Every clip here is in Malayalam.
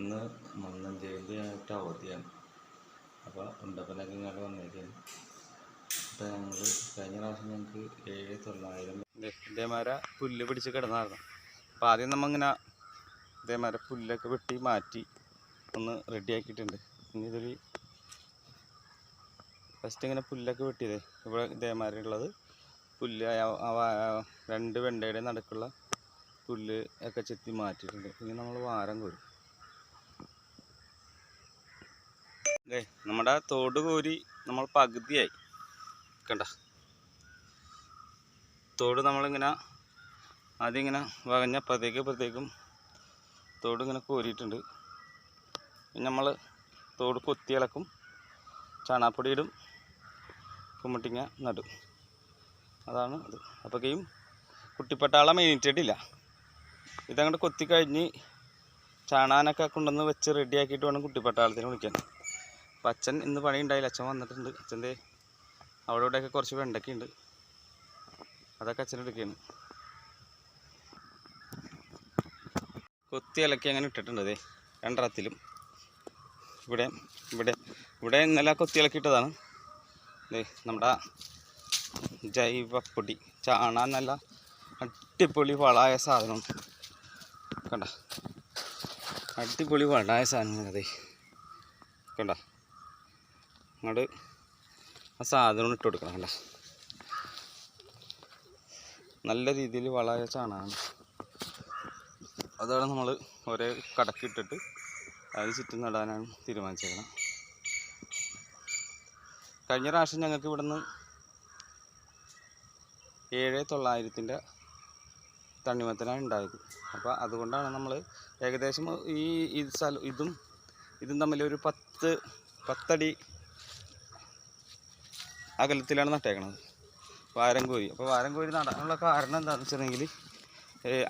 ഇന്ന് മന്നം ജയന്തിയായിട്ട് അവധിയാണ്. അപ്പോൾ ഉണ്ടപ്പനൊക്കെ ഇങ്ങോട്ട് വന്നേക്കാണ്. അപ്പോൾ ഞങ്ങൾ കഴിഞ്ഞ പ്രാവശ്യം ഞങ്ങൾക്ക് ഏഴ് തൊള്ളായിരം ഇതേമാരെ പുല്ല് പിടിച്ച് കിടന്നായിരുന്നു. അപ്പോൾ ആദ്യം നമ്മ ഇങ്ങനെ ഇതേമാരെ പുല്ലൊക്കെ വെട്ടി മാറ്റി ഒന്ന് റെഡിയാക്കിയിട്ടുണ്ട് ഇനി ഇതൊരു ഫസ്റ്റ് ഇങ്ങനെ പുല്ലൊക്കെ വെട്ടിയതേ. ഇവിടെ ഇതേമാതിരി ഉള്ളത് പുല്ല് രണ്ട് വെണ്ടയുടെ നടുക്കുള്ള പുല്ല് ഒക്കെ ചെത്തി മാറ്റിയിട്ടുണ്ട്. ഇനി നമ്മൾ വാരം കോരും. ദേ നമ്മുടെ തോട് കോരി നമ്മൾ പകുതിയായി. കണ്ട? തോട് നമ്മളിങ്ങനെ ആദ്യം ഇങ്ങനെ വകഞ്ഞ അപ്പുറത്തേക്ക് അപ്പോഴത്തേക്കും തോട് ഇങ്ങനെ കോരിയിട്ടുണ്ട്. പിന്നെ നമ്മൾ തോട് കൊത്തി ഇളക്കും. ചാണാപ്പൊടി ഇടും കുമ്മട്ടിങ്ങ നടും. അതാണ് അത് അപ്പോഴേക്കും കുട്ടിപ്പട്ടാളം മേനിറ്റിട്ടില്ല ഇതങ്ങോട്ട് കൊത്തിക്കഴിഞ്ഞ് ചാണാനൊക്കെ കൊണ്ടുവന്ന് വെച്ച് റെഡിയാക്കിയിട്ട് വേണം കുട്ടിപ്പട്ടാളത്തിന് വിളിക്കാൻ അപ്പം അച്ഛൻ ഇന്ന് പണി ഉണ്ടായില്ല അച്ഛൻ വന്നിട്ടുണ്ട്. അച്ഛന്റെ അവിടെ ഇവിടെയൊക്കെ കുറച്ച് വെണ്ടക്കുണ്ട് അതൊക്കെ അച്ഛൻ എടുക്കുകയാണ്. കൊത്തി ഇലക്കി അങ്ങനെ ഇട്ടിട്ടുണ്ട് അതെ രണ്ടറത്തിലും. ഇവിടെ ഇവിടെ ഇവിടെ ഇന്നലെ കൊത്തി ഇളക്കി ഇട്ടതാണ് നമ്മുടെ ജൈവപ്പൊടി ചാണാൻ നല്ല അടിപൊളി വളമായ സാധനം. കണ്ട? അടിപൊളി വളമായ സാധനം അതെ. കണ്ട? അങ്ങോട്ട് ആ സാധനം ഇട്ട് കൊടുക്കണം കണ്ട? നല്ല രീതിയിൽ വളമായ ചാണകമാണ്. അതാണ് നമ്മൾ ഒരേ കടക്കിട്ടിട്ട് അതിന് ചുറ്റും നടാനാണ് തീരുമാനിച്ചേക്കണം. കഴിഞ്ഞ പ്രാവശ്യം ഞങ്ങൾക്ക് ഇവിടുന്ന് ഏഴ് തൊള്ളായിരത്തിന്റെ തണ്ണിമത്തനാണ് ഉണ്ടായത്. അപ്പോൾ അതുകൊണ്ടാണ് നമ്മൾ ഏകദേശം ഈ ഈ സ്ഥലം ഇതും ഇതും തമ്മിൽ ഒരു പത്ത് പത്തടി അകലത്തിലാണ് നട്ടേക്കണത്. വാരം കോരി അപ്പോൾ വാരം കോരി നടാനുള്ള കാരണം എന്താണെന്ന് വെച്ചിട്ടുണ്ടെങ്കിൽ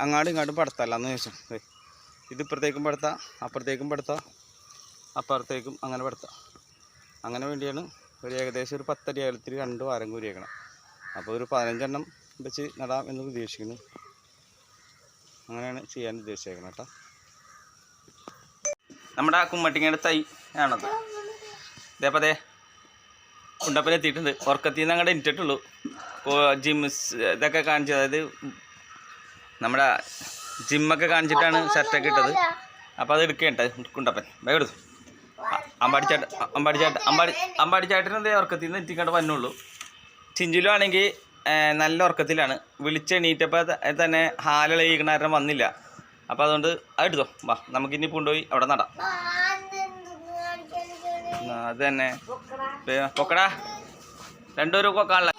അങ്ങാടും ഇങ്ങോട്ടും പടത്തല്ലാന്ന് ചോദിച്ചാൽ ദേ, ഇത് ഇപ്പുറത്തേക്കും പടത്താം അപ്പുറത്തേക്കും പടത്താം അപ്പുറത്തേക്കും അങ്ങനെ പടത്താം. അങ്ങനെ വേണ്ടിയാണ് ഒരു ഏകദേശം ഒരു പത്തടി അകലത്തിൽ രണ്ട് വാരം കോരിയേക്കണം അപ്പോൾ ഒരു പതിനഞ്ചെണ്ണം വെച്ച് നടാം എന്ന് ഉദ്ദേശിക്കുന്നു. അങ്ങനെയാണ് ചെയ്യാൻ ഉദ്ദേശിച്ചേക്കണം കേട്ടോ. നമ്മുടെ കുമ്മട്ടിങ്ങയുടെ തൈ ആണത്. ഇതേപ്പോൾ അതെ ഉണ്ടപ്പൻ എത്തിയിട്ടുണ്ട്. ഉറക്കത്തിൽ നിന്ന് അങ്ങോട്ട് ഇട്ടിട്ടുള്ളൂ ഇപ്പോൾ ജിം ഇതൊക്കെ കാണിച്ചു അതായത് നമ്മുടെ ജിമ്മൊക്കെ കാണിച്ചിട്ടാണ് ഷർട്ടൊക്കെ ഇട്ടത്. അപ്പോൾ അത് എടുക്കേണ്ട കുണ്ടപ്പൻ വേഗം എടുത്തു അമ്പാടിച്ചാട്ട് അമ്പാടിച്ചാട്ട് അമ്പാടി അമ്പാടിച്ചാട്ടിന് എന്തേ ഉറക്കത്തിൽ നിന്ന് എത്തിക്കേണ്ട വന്നുള്ളൂ ചിഞ്ചിലു ആണെങ്കിൽ നല്ല ഉറക്കത്തിലാണ്. വിളിച്ചെണീറ്റപ്പോൾ തന്നെ ഹാലളയിക്കണ കാരണം വന്നില്ല. അപ്പോൾ അതുകൊണ്ട് അത് എടുത്തോ. വാ നമുക്കിനി കൊണ്ടുപോയി അവിടെ നടാം. അത് തന്നെ. പൊക്കടാ. രണ്ടുപേരും കൊക്കാണല്ല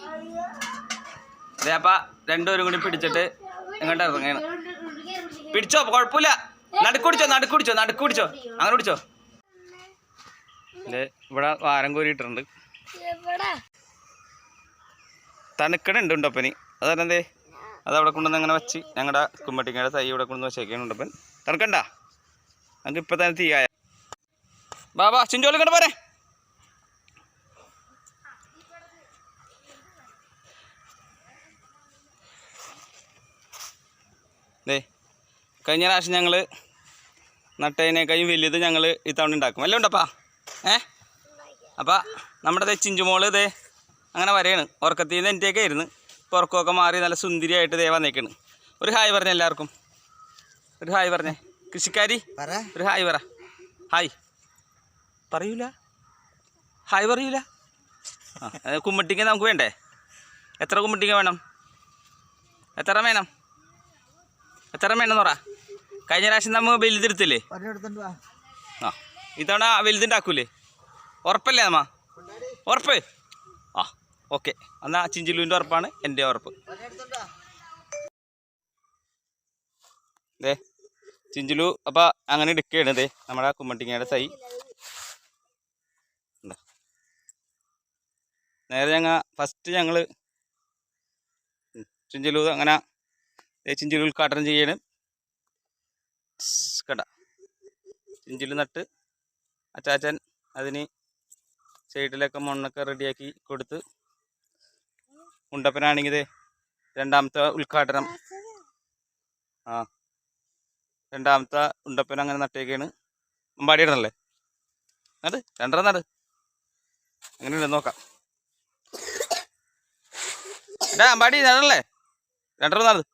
അതെ അപ്പ രണ്ടുപേരും കൂടി പിടിച്ചിട്ട് എങ്ങോട്ട് ഇറങ്ങണം. പിടിച്ചോ കുഴപ്പമില്ല. നടുക്കുടിച്ചോ നടുക്കുടിച്ചോ നടുക്കുടിച്ചോ അങ്ങനെ പിടിച്ചോ. ദേ, ഇവിടെ വാരം കോരിയിട്ടുണ്ട് തണുക്കണുണ്ട് ഉണ്ടപ്പനി അതന്നെ അത് അവിടെ കൊണ്ടുവന്ന് അങ്ങനെ വെച്ച് ഞങ്ങളുടെ കുമ്പട്ടിങ്ങയുടെ തൈ ഇവിടെ കൊണ്ടുവന്ന് വെച്ചേക്കാണ് ഉണ്ടപ്പൻ തണുക്കണ്ട? നമുക്ക് ഇപ്പം തന്നെ തീയായ ബാ ബാ ചിഞ്ചോളി കണ്ട് പോരെ. ദേ കഴിഞ്ഞ പ്രാവശ്യം ഞങ്ങൾ നട്ടതിനേക്കാളും വലിയത് ഞങ്ങൾ ഇത്തവണ ഉണ്ടാക്കും. അല്ലേ ഉണ്ടപ്പാ? ഏ? അപ്പം നമ്മുടെ ചിഞ്ചുമോൾ ദേ അങ്ങനെ വരെയാണ്. ഉറക്കത്തിൽ നിന്ന് എന്റെയൊക്കെ ആയിരുന്നു. ഇപ്പോൾ ഉറക്കമൊക്കെ മാറി നല്ല സുന്ദരിയായിട്ട് ദേ വന്നേക്കാണ്. ഒരു ഹായ് പറഞ്ഞ എല്ലാവർക്കും. ഒരു ഹായ് പറഞ്ഞേ. കൃഷിക്കാരി? ഒരു ഹായ് പറ. ഹായ്. പറയൂല. ഹായ് പറയൂല. ആ കുമ്മിട്ടിക്ക നമുക്ക് വേണ്ടേ? എത്ര കുമ്മിട്ടിക്ക വേണം? എത്ര വേണം? എത്ര വേണം പറ. കഴിഞ്ഞ പ്രാവശ്യം നമ്മൾ വലുതെടുത്തില്ലേ ആ ഇത്തവണ വലുതുണ്ടാക്കൂലേ? ഉറപ്പല്ലേ അമ്മ ഉറപ്പ്? ആ ഓക്കെ. എന്നാൽ ചിഞ്ചിലുവിന്റെ ഉറപ്പാണ് എന്റെ ഉറപ്പ്. ദേ ചിഞ്ചിലു അപ്പം അങ്ങനെ എടുക്കുകയാണ് ദേ നമ്മുടെ കുമ്മട്ടിങ്ങയുടെ തൈ നേരെ ഞങ്ങൾ ഫസ്റ്റ് ഞങ്ങൾ ചിഞ്ചിലു അങ്ങനെ ചിഞ്ചിലു ഉദ്ഘാടനം ചെയ്യണം. കണ്ട. ചിഞ്ചിലു നട്ട് അച്ചാച്ചൻ അതിന് സൈഡിലൊക്കെ മണ്ണൊക്കെ റെഡിയാക്കി കൊടുത്ത് ഉണ്ടപ്പനാണെങ്കിൽ ദേ രണ്ടാമത്തെ ഉദ്ഘാടനം. ആ. രണ്ടാമത്തെ ഉണ്ടപ്പൻ അങ്ങനെ നട്ടേക്കാണ്. അമ്പാടി ഇടണല്ലേ നട്. രണ്ടര നട്. അങ്ങനെ നോക്കാം. എടാ അമ്പാടി നടണല്ലേ രണ്ടെണ്ണം നടന്ന്.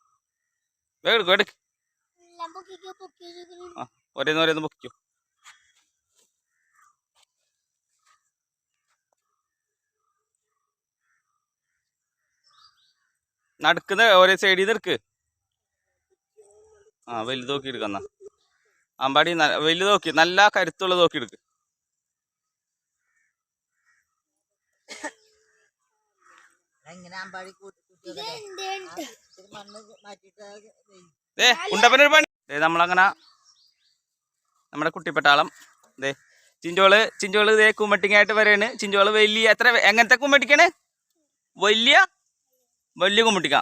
വേഗം എടുക്കും എടുക്ക്. ഒരേന്ന് ഒരേന്ന് പൊക്കിക്കോ. നടക്കുന്ന ഒരേ സൈഡിൽ നിന്ന് എടുക്ക്. ആ വലുത് നോക്കി എന്നാ. അമ്പാടി വലുത് നോക്കി നല്ല കരുത്തുള്ളത് നോക്കി എടുക്ക് ഇങ്ങനെ അമ്പാടി കൂട്ടി കൂട്ടി വെക്കട്ടെ. ഇത്തിരി മണ്ണ് മാറ്റിയിട്ട് ദേ ഉണ്ടപ്പനൊരു പണി. നമ്മളങ്ങനെ നമ്മുടെ കുട്ടിപ്പട്ടാളം. ദേ ചിഞ്ചോൾ ചിഞ്ചോൾ ദേ കുമ്മട്ടിങ്ങായിട്ട് വരെയാണ് ചിഞ്ചോൾ വലിയ എത്ര എങ്ങനത്തെ കുമ്മട്ടിക്കാണ്? വലിയ വലിയ കുമ്മട്ടിക്ക.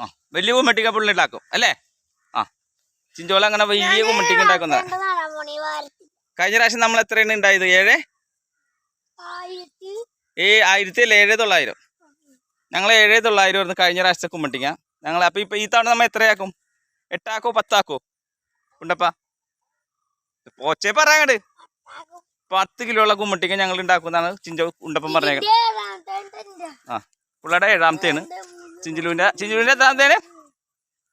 ആ വലിയ കുമ്മട്ടിക്ക പുള്ളി ഉണ്ടാക്കും അല്ലേ? ആ ചിഞ്ചോൾ അങ്ങനെ വലിയ കുമ്മട്ടിക്ക ഉണ്ടാക്കുന്ന. കഴിഞ്ഞ പ്രാവശ്യം നമ്മൾ എത്രയാണ് ഉണ്ടായത്? ഏഴ്? ഏ ആയിരത്തി അല്ലേ? ഏഴ് തൊള്ളായിരം. ഞങ്ങൾ ഏഴ് തൊള്ളായിരം ആയിരുന്നു കഴിഞ്ഞ പ്രാവശ്യത്തെ കുമ്മട്ടിക്ക ഞങ്ങൾ അപ്പോൾ ഇപ്പോൾ ഈ തവണ നമ്മൾ എത്രയാക്കും? എട്ടാക്കോ പത്താക്കോ? ഉണ്ടപ്പാ. പോച്ചേ പറയാങ്ങട്. പത്ത് കിലോ ഉള്ള കുമ്മട്ടിക്ക ഞങ്ങൾ ഉണ്ടാക്കുന്നതാണ് ചിഞ്ചോ ഉണ്ടപ്പം പറഞ്ഞേക്കുന്നത് ആ പുള്ളിയുടെ ഏഴാമത്തെയാണ് ചിഞ്ചിലുവിന്റെ ചിഞ്ചിലുവിന്റെ എത്രാമത്തേന്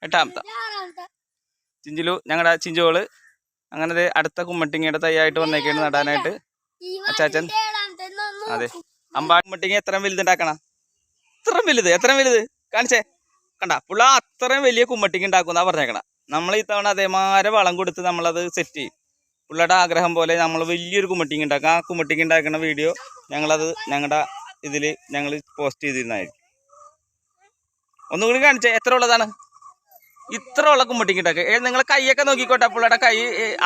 എട്ടാമത്തെ. ചിഞ്ചിലു ഞങ്ങളുടെ ചിഞ്ചോൾ. അങ്ങനെ അടുത്ത കുമ്മട്ടിങ്ങയുടെ തയ്യായിട്ട് വന്നേക്കാണ് നടാനായിട്ട്. അച്ചാച്ചൻ. അതെ. അമ്പാട്ടിങ്ങ എത്ര വലുതുണ്ടാക്കണ? ഇത്രയും വലുത് എത്രയും വലുത്? കാണിച്ചേ. കണ്ട പുള്ള അത്രയും വലിയ കുമ്മട്ടിക്ക് ഉണ്ടാക്കുന്ന പറഞ്ഞേക്കണ. നമ്മൾ ഈ തവണ അതേമാരെ വളം കൊടുത്ത് നമ്മളത് സെറ്റ് ചെയ്യും. പുള്ളിയുടെ ആഗ്രഹം പോലെ നമ്മൾ വലിയൊരു കുമ്മട്ടിക്ക് ഉണ്ടാക്കും. ആ കുമ്മട്ടിക്ക് ഉണ്ടാക്കുന്ന വീഡിയോ ഞങ്ങളത് ഞങ്ങളുടെ ഇതിൽ ഞങ്ങൾ പോസ്റ്റ് ചെയ്തിരുന്നതായിരിക്കും. ഒന്നുകൂടി കാണിച്ചേ എത്ര ഉള്ളതാണ്? ഇത്ര ഉള്ള കുമ്മട്ടിക്ക് ഉണ്ടാക്കുക ഏ നിങ്ങൾ കൈയൊക്കെ നോക്കിക്കോട്ടെ പുള്ളിയുടെ കൈ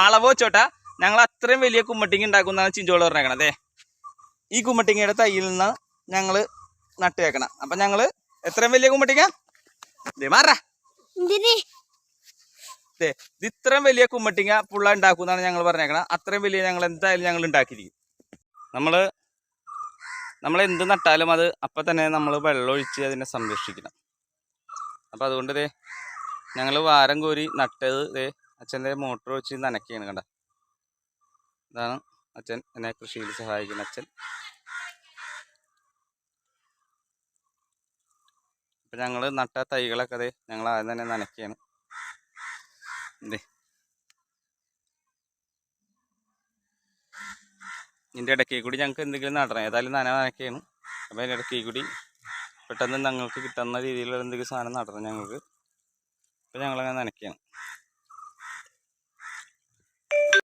അളവ് വെച്ചോട്ടെ. ഞങ്ങൾ അത്രയും വലിയ കുമ്മട്ടിക്ക് ഉണ്ടാക്കുന്നതാണ് ചിഞ്ചോൾ പറഞ്ഞേക്കണത് ഈ കുമ്മട്ടിങ്ങയുടെ തൈയിൽ നിന്ന് ഞങ്ങൾ നട്ടുവെക്കണം അപ്പം ഞങ്ങൾ എത്രയും വലിയ കുമ്മട്ടിക്ക ദേ മാറാ ഇത് ഇത്രയും വലിയ കുമ്മട്ടിങ്ങ പുള്ള ഉണ്ടാക്കുന്നാണ് ഞങ്ങൾ പറഞ്ഞേക്കണം. അത്രയും വലിയ ഞങ്ങൾ എന്തായാലും ഞങ്ങൾ ഉണ്ടാക്കിയിരിക്കും നമ്മൾ നമ്മൾ എന്ത് നട്ടാലും അത് അപ്പം തന്നെ നമ്മൾ വെള്ളമൊഴിച്ച് അതിനെ സംരക്ഷിക്കണം. അപ്പം അതുകൊണ്ട് ഇതേ ഞങ്ങൾ വാരം കോരി നട്ടത് ഇതേ അച്ഛന്റെ മോട്ടർ വെച്ച് നനയ്ക്കുകയാണ് കണ്ട. ഇതാണ് അച്ഛൻ എന്നെ കൃഷിയിൽ സഹായിക്കുന്ന അച്ഛൻ. അപ്പം ഞങ്ങൾ നട്ട തൈകളൊക്കെ അത് ഞങ്ങൾ ആദ്യം തന്നെ നനയ്ക്കുകയാണ് ഇതേ ഇതിന്റെ ഇടയ്ക്ക് കൂടി ഞങ്ങൾക്ക് എന്തെങ്കിലും നടണം ഏതായാലും നന നനയ്ക്കുകയാണ് അപ്പോൾ അതിന്റെ ഇടയ്ക്ക് കൂടി പെട്ടെന്ന് ഞങ്ങൾക്ക് കിട്ടുന്ന രീതിയിലുള്ള എന്തെങ്കിലും സാധനം നടണം ഞങ്ങൾക്ക്. അപ്പോൾ ഞങ്ങളങ്ങനെ നനയ്ക്കുകയാണ്